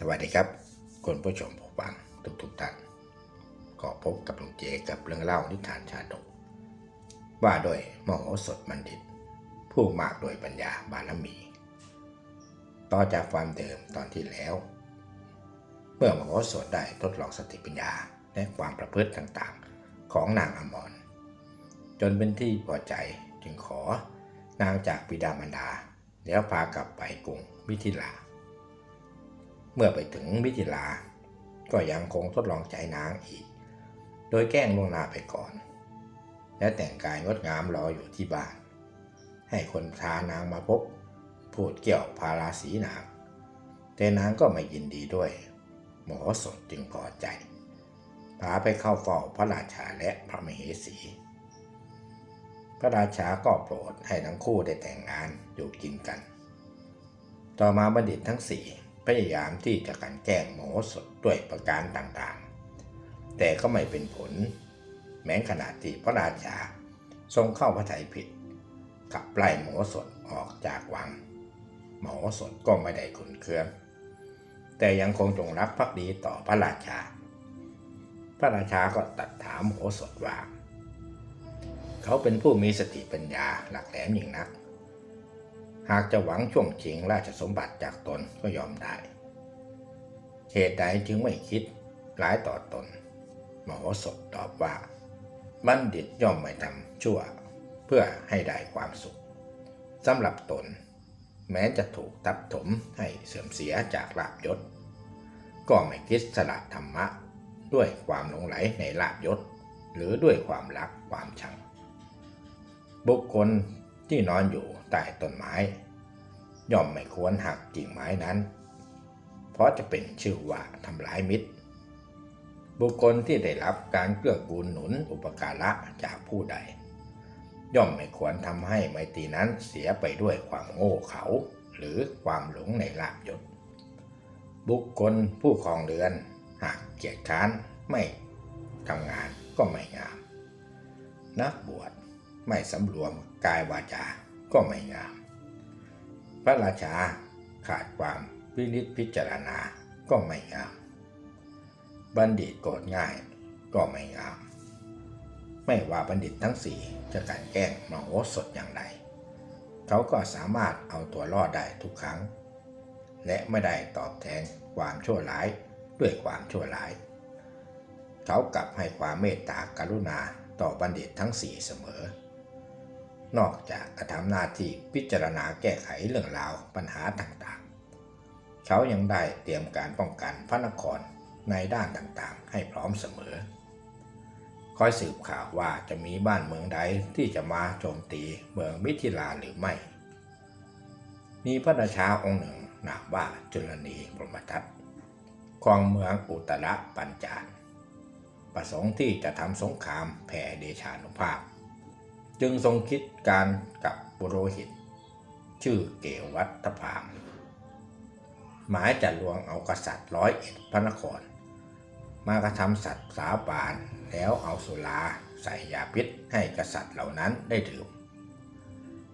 สวัสดีครับคุณผู้ชมผู้ฟังทุกทุกๆท่านก็พบกับลุงเจกับเรื่องเล่านิทานชาดก ว่าโดยมโหสถบัณฑิต ผู้มากโดยปัญญาบารมี ต่อจากความเดิมตอนที่แล้ว เมื่อมโหสถได้ทดลองสติปัญญาและความประพฤติต่างๆของนางอมรจนเป็นที่พอใจจึงขอนางจากบิดามารดา แล้วพากลับไปกรุงมิถิลา เมื่อไปถึงมิถิลา ก็ยังคงทดลองใจนางอีก โดยแกล้งล่วงหน้าไปก่อน และแต่งกายงดงามรออยู่ที่บ้าน ให้คนพานางมาพบ พูดเกี่ยวพาราสีนาง แต่นางก็ไม่ยินดีด้วย หมอสดจึงพอใจพาไปเข้าเฝ้าพระราชาและพระมเหสี พระราชาก็โปรดให้ทั้งคู่ได้แต่งงานอยู่กินกัน ต่อมาบัณฑิตทั้งสี่ พยายามที่จะกันแกล้งโมโหสดด้วยประการต่างๆ แต่ก็ไม่เป็นผล แม้ขณะที่พระราชาทรงเข้าพระทัยผิดขับไล่โมโหสดออกจากวังโมโหสดก็ไม่ได้ขุนเคือง แต่ยังคงจงรักภักดีต่อพระราชา พระราชาก็ตัดถามโมโหสดว่า เขาเป็นผู้มีสติปัญญาหลักแหลมยิ่งนัก หากจะหวังช่วงชิงราชสมบัติจากตนก็ยอมได้ เหตุใดจึงไม่คิดร้ายต่อตนมโหสถตอบว่า บัณฑิตย่อมไม่ทำชั่วเพื่อให้ได้ความสุขสำหรับตน แม้จะถูกทับถมให้เสื่อมเสียจากลาบยศ ก็ไม่คิดสละธรรมะ ด้วยความหลงไหลในลาบยศ หรือด้วยความรักความชัง บุคคลที่นอนอยู่ ใต้ต้นไม้ ย่อมไม่ควรหักกิ่งไม้นั้น เพราะจะเป็นชื่อว่าทำร้ายมิตร บุคคลที่ได้รับการเกื้อกูลหนุนอุปการะจากผู้ใด ย่อมไม่ควรทำให้ไมตรีนั้นเสียไปด้วยความโง่เขลาหรือความหลงในลาบยศบุคคลผู้ครองเรือน หากเกียจค้านไม่ทำงานก็ไม่งาม นักบวชไม่สำรวมกายวาจา ก็ไม่งาม พระราชาขาดความพินิจพิจารณาก็ไม่งาม บัณฑิตโกรธง่ายก็ไม่งาม ไม่ว่าบัณฑิตทั้งสี่จะกลันแกล้งมโหสถอย่างไร เขาก็สามารถเอาตัวรอดได้ทุกครั้ง และไม่ได้ตอบแทนความชั่วร้ายด้วยความชั่วร้าย เขากลับให้ความเมตตากรุณาต่อบัณฑิตทั้งสี่เสมอ นอกจากกระทำหน้าที่พิจารณาแก้ไขเรื่องราวปัญหาต่างๆ เขายังได้เตรียมการป้องกันพระนครในด้านต่างๆ ให้พร้อมเสมอ คอยสืบข่าวว่าจะมีบ้านเมืองใดที่จะมาโจมตีเมืองมิถิลาหรือไม่ มีพระราชาองค์หนึ่งนามว่าจุลนีพรหมทัตครองเมืองอุตระปัญจานประสงค์ที่จะทำสงครามแผ่เดชานุภาพ จึงทรงคิดการกับปุโรหิต ชื่อเกวัตพามหมายจะลวงเอากษัตริย์ร้อยเอ็ดพระนคร มากระทำสัตว์สาบานแล้วเอาสุราใส่ยาพิษให้กษัตริย์เหล่านั้นได้ดื่ม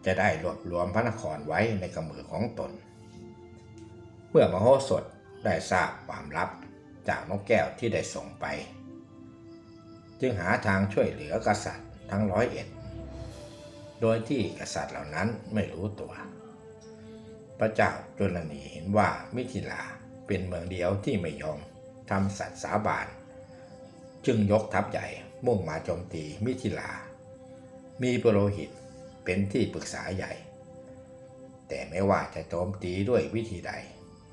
จะได้รวบรวมพระนครไว้ในกำมือของตน เมื่อมโหสถได้ทราบความลับจากนกแก้วที่ได้ส่งไป จึงหาทางช่วยเหลือกษัตริย์ทั้งร้อยเอ็ด ดยที่กษัตริย์เหล่านั้นไม่รู้ตัว พระเจ้าจุลนีเห็นว่ามิถิลาเป็นเมืองเดียวที่ไม่ยอมทำสัตย์สาบาน จึงยกทัพใหญ่มุ่งมาโจมตีมิถิลา มีปโรหิตเป็นที่ปรึกษาใหญ่ แต่ไม่ว่าจะโจมตีด้วยวิธีใด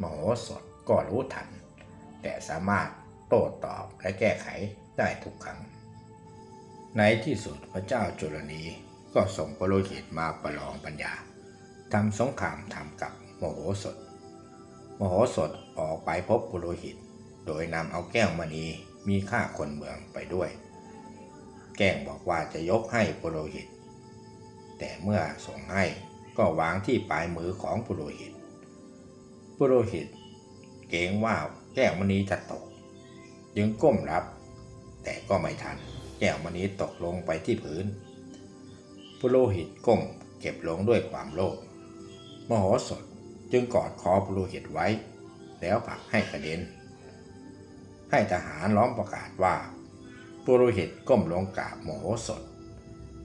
มโหสถก็รู้ทัน แต่สามารถโต้ตอบและแก้ไขได้ทุกครั้ง ในที่สุดพระเจ้าจุลนี ก็ส่งปุโรหิตมาประลองปัญญาทำสงครามทำกับโมโหสถ โมโหสถออกไปพบปุโรหิต โดยนำเอาแก้วมณีมีค่าคนเมืองไปด้วย แก้งบอกว่าจะยกให้ปุโรหิต แต่เมื่อส่งให้ก็วางที่ปลายมือของปุโรหิต ปุโรหิต เกรงว่าแก้วมณีจะตก จึงก้มรับ แต่ก็ไม่ทัน แก้วมณีตกลงไปที่พื้น ปุโรหิตก้มเก็บลงด้วยความโลภมโหสถจึงกอดคอปุโรหิตไว้ แล้วผลักให้กระเด็น ให้ทหารล้อมประกาศว่าปุโรหิตก้มลงกราบโมโหสถ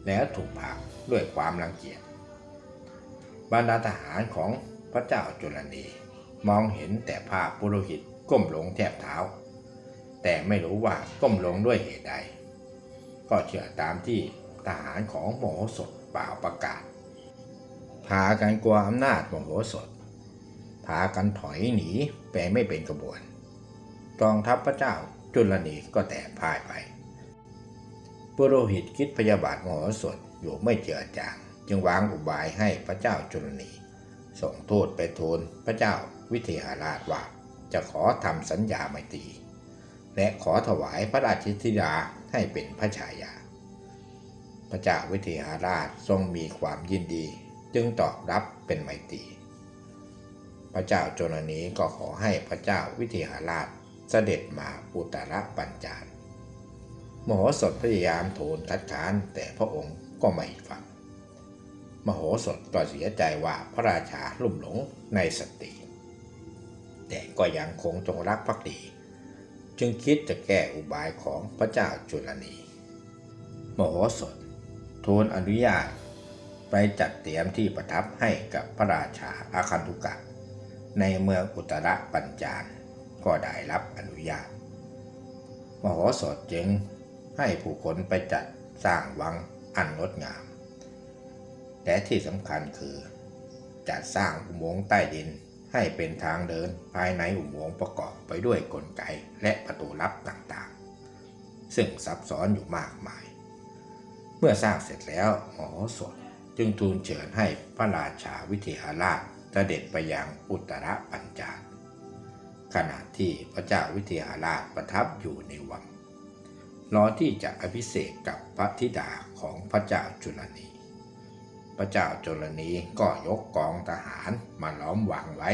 แล้วถูกผลักด้วยความรังเกียจบรรดาทหารของพระเจ้าจุลนีมองเห็นแต่ภาพปุโรหิตก้มลงแทบเท้า แต่ไม่รู้ว่าก้มลงด้วยเหตุใด ก็เชื่อตามที่ ทหารของโมโหสถเปล่าประกาศ พากันกลัวอำนาจโมโหสถ พากันถอยหนีไปไม่เป็นกระบวนกองทัพพระเจ้าจุลนีก็แตกพ่ายไปปุโรหิตคิดพยาบาทมโหสถอยู่ไม่เจือจาง จึงวางอุบายให้พระเจ้าจุลนี ส่งทูตไปทูลพระเจ้าวิเทหราชว่าจะขอทำสัญญาไมตรีและขอถวายพระราชธิดาให้เป็นพระชายา พระเจ้าวิเทหราชทรงมีความยินดี จึงตอบรับเป็นไมตรีพระเจ้าโจรนีก็ขอให้พระเจ้าวิเทหราชเสด็จมาอุตรปัญจานมโหสถพยายามทูลคัดค้านแต่พระองค์ก็ไม่ฟัง มโหสถก็เสียใจว่าพระราชาลุ่มหลงในสตรีแต่ก็ยังคงจงรักภักดี จึงคิดจะแก้อุบายของพระเจ้าจุลนี มโหสถ ทูลอนุญาต ไปจัดเตรียมที่ประทับให้กับพระราชาอาคันตุกะ ในเมืองอุตรปัญจานก็ได้รับอนุญาต มโหสถจึงให้ผู้คนไปจัดสร้างวังอันงดงาม และที่สำคัญคือจัดสร้างอุโมงค์ใต้ดินให้เป็นทางเดินภายในอุโมงค์ประกอบไปด้วยกลไกและประตูลับต่างๆ ซึ่งซับซ้อนอยู่มากมาย มื่อสร้างเสร็จแล้วมโหสถจึงทูลเชิญให้พระราชาวิเทหราชเสด็จไปยังอุตรปัญจาขณะที่พระเจ้าวิเทหราชประทับอยู่ในวังรอที่จะอภิเษกกับพระธิดาของพระเจ้าจุลนี พระเจ้าจุลนีก็ยกกองทหารมาล้อมวังไว้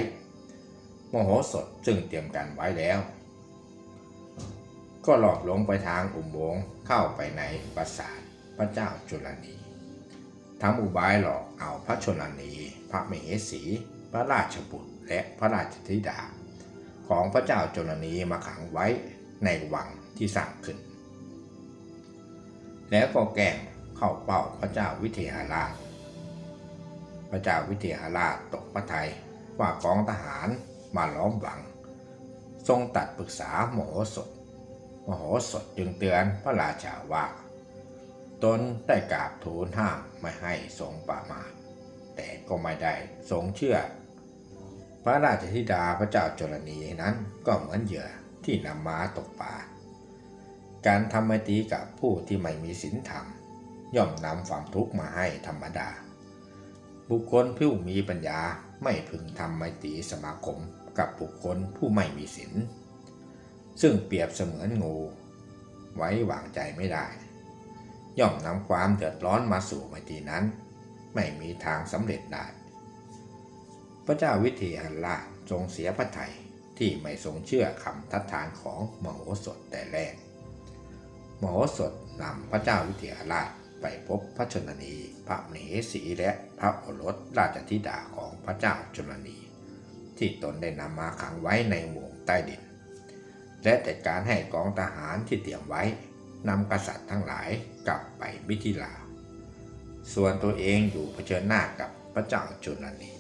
มโหสถซึ่งเตรียมการไว้แล้ว ก็หลอกลงไปทางอุโมงค์เข้าไปในปราสาท พระเจ้าจุลนีทำอุบายหลอกเอาพระชนนีพระมเหสี พระราชบุตรและพระราชธิดา ของพระเจ้าจุลนีมาขังไว้ในวังที่สร้างขึ้น แล้วก็แกล้งเข้าเป้าพระเจ้าวิเทหราช พระเจ้าวิเทหราชตกพระทัยว่ากองทหารมาล้อมวัง ทรงตัดปรึกษามโหสถ มโหสถจึงเตือนพระราชาว่า ตนได้กราบทูลห้ามไม่ให้ทรงประมาทแต่ก็ไม่ได้ทรงเชื่อ พระราชธิดาพระเจ้าจุลนีนั้นก็เหมือนเหยื่อที่นำมาตกปลาการทำไมตีกับผู้ที่ไม่มีศีลธรรม ย่อมนำความทุกข์มาให้ธรรมดา บุคคลผู้มีปัญญาไม่พึงทำไมตีสมาคมกับบุคคลผู้ไม่มีศีลซึ่งเปรียบเสมือนงู ไว้วางใจไม่ได้ ย่อมนำความเดือดร้อนมาสู่ไมตรีนั้น ไม่มีทางสำเร็จได้ พระเจ้าวิเทหราชทรงเสียพระทัยที่ไม่ทรงเชื่อคำทัดทานของมโหสถแต่แรก มโหสถนำพระเจ้าวิเทหราชไปพบพระชนนีพระมเหสีและพระโอรสราชธิดาของพระเจ้าชนนี ที่ตนได้นำมาขังไว้ในหมู่ใต้ดิน และจัดการให้กองทหารที่เตรียมไว้ นำกษัตริย์ทั้งหลายกลับไปมิถิลา ส่วนตัวเองอยู่เผชิญหน้ากับพระเจ้าจุลนี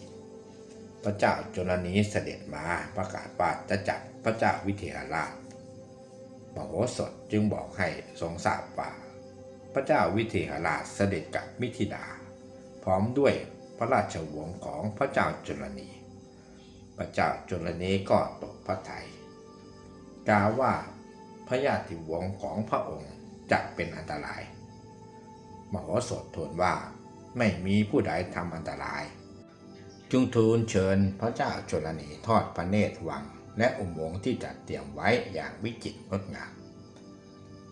พระเจ้าจุลนีเสด็จมาประกาศว่าจะจับพระเจ้าวิเทหราชมโหสถจึงบอกให้ทรงทราบว่า พระเจ้าวิเทหราชเสด็จกับมิถิลาพร้อมด้วยพระราชวงศ์ของพระเจ้าจุลนี พระเจ้าจุลนีก็ตกพระทัยกล่าวว่า พระญาติวงศ์ของพระองค์จะเป็นอันตราย มโหสถทูลว่าไม่มีผู้ใดทำอันตราย จึงทูลเชิญพระเจ้าจุลนีทอดพระเนตรวัง และอุโมงค์ที่จัดเตรียมไว้อย่างวิจิตรงดงาม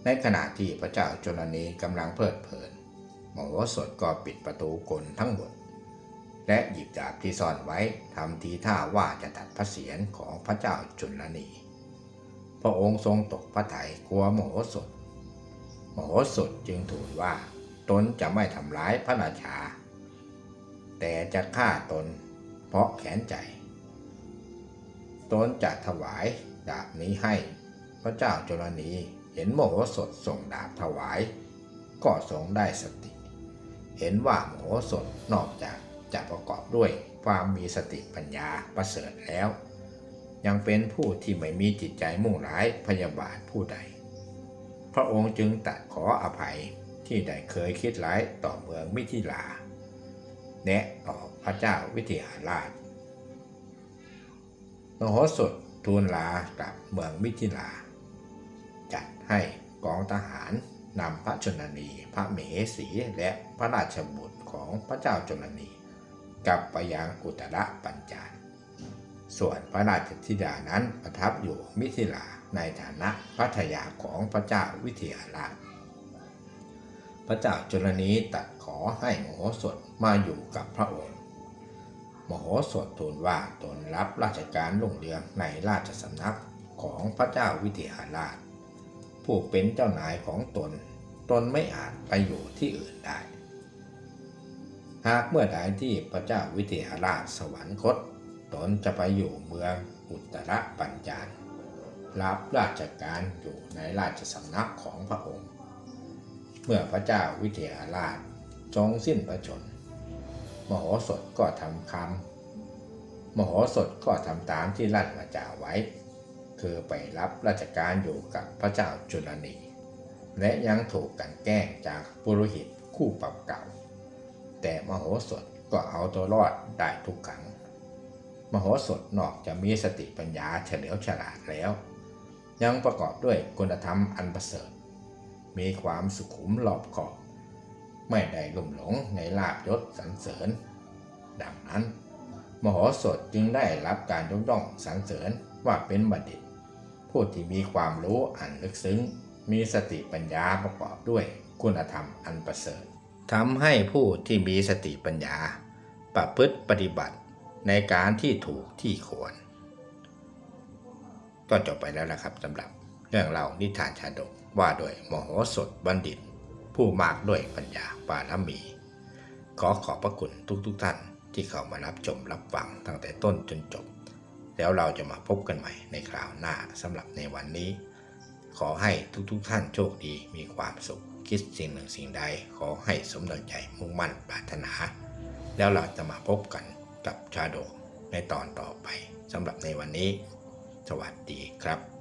ในขณะที่พระเจ้าจุลนีกำลังเพลิดเพลินมโหสถก็ปิดประตูกลทั้งหมด และหยิบดาบที่ซ่อนไว้ทำทีท่าว่าจะตัดพระเศียรของพระเจ้าจุลนี พระองค์ทรงตกพระทัยกลัวมโหสถมโหสถจึงทูลว่า ตนจะไม่ทำร้ายพระราชา แต่จะฆ่าตน เพราะแขนใจ ตนจะถวายดาบนี้ให้ พระเจ้าจุลนีเห็นโมโหสถส่งดาบถวาย ก็ทรงได้สติ เห็นว่าโมโหสถนอกจากจะประกอบด้วยความมีสติปัญญาประเสริฐแล้ว ยังเป็นผู้ที่ไม่มีจิตใจมุ่งร้ายพยาบาทผู้ใด พระองค์จึงตัดขออภัยที่ได้เคยคิดร้ายต่อเมืองมิถิลา แนะต่อพระเจ้าวิเทหราชมโหสถทูลลากลับเมืองมิถิลา จัดให้กองทหารนำพระชนนี พระมเหสีและพระราชบุตรของพระเจ้าชนนี กลับไปยังอุตรปัญจาร ส่วนพระราชธิดานั้นประทับอยู่มิถิลาในฐานะพัทยาของพระเจ้าวิเทหราชพระเจ้าจุลนีตัดขอให้มโหสถมาอยู่กับพระองค์มโหสถทูลว่าตนรับราชการรุ่งเรืองในราชสำนักของพระเจ้าวิเทหราช ผู้เป็นเจ้านายของตน ตนไม่อาจไปอยู่ที่อื่นได้ หากเมื่อใดที่พระเจ้าวิเทหราชสวรรคต ตนจะไปอยู่เมืองอุตรปัญจารรับราชการอยู่ในราชสำนักของพระองค์ เมื่อพระเจ้าวิเทหราชทรงสิ้นพระชนม์มโหสถก็ทำคำมโหสถก็ทำตามที่ลั่นวาจาไว้ คือไปรับราชการอยู่กับพระเจ้าจุลนี และยังถูกกันแกล้งจากปุโรหิตคู่ปรับเก่า แต่มโหสถก็เอาตัวรอดได้ทุกครั้ง มโหสถนอกจะมีสติปัญญาเฉลียวฉลาดแล้ว ยังประกอบด้วยคุณธรรมอันประเสริฐ มีความสุขุมรอบขอบ ไม่ได้ลุ่มหลงในลาบยศสรรเสริญ ดังนั้น มโหสถจึงได้รับการยกย่องสรรเสริญว่าเป็นบัณฑิต ผู้ที่มีความรู้อันลึกซึ้ง มีสติปัญญาประกอบด้วยคุณธรรมอันประเสริฐทำให้ผู้ที่มีสติปัญญา ประพฤติปฏิบัติ ในการที่ถูกที่ควร ก็จบไปแล้วนะครับสำหรับเรื่องเล่านิทานชาดกว่าโดยมโหสถบัณฑิต ผู้มากด้วยปัญญาบารมี ขอขอบพระคุณทุกๆทท่านที่เข้ามารับชมรับฟังตั้งแต่ต้นจนจบ แล้วเราจะมาพบกันใหม่ในคราวหน้าสำหรับในวันนี้ ขอให้ทุกๆทท่านโชคดีมีความสุข คิดสิ่งหนึ่งสิ่งใด ขอให้สมดังใจมุ่งมั่นปรารถนา แล้วเราจะมาพบกัน กับชาโดกในตอนต่อไปสำหรับในวันนี้ สวัสดีครับ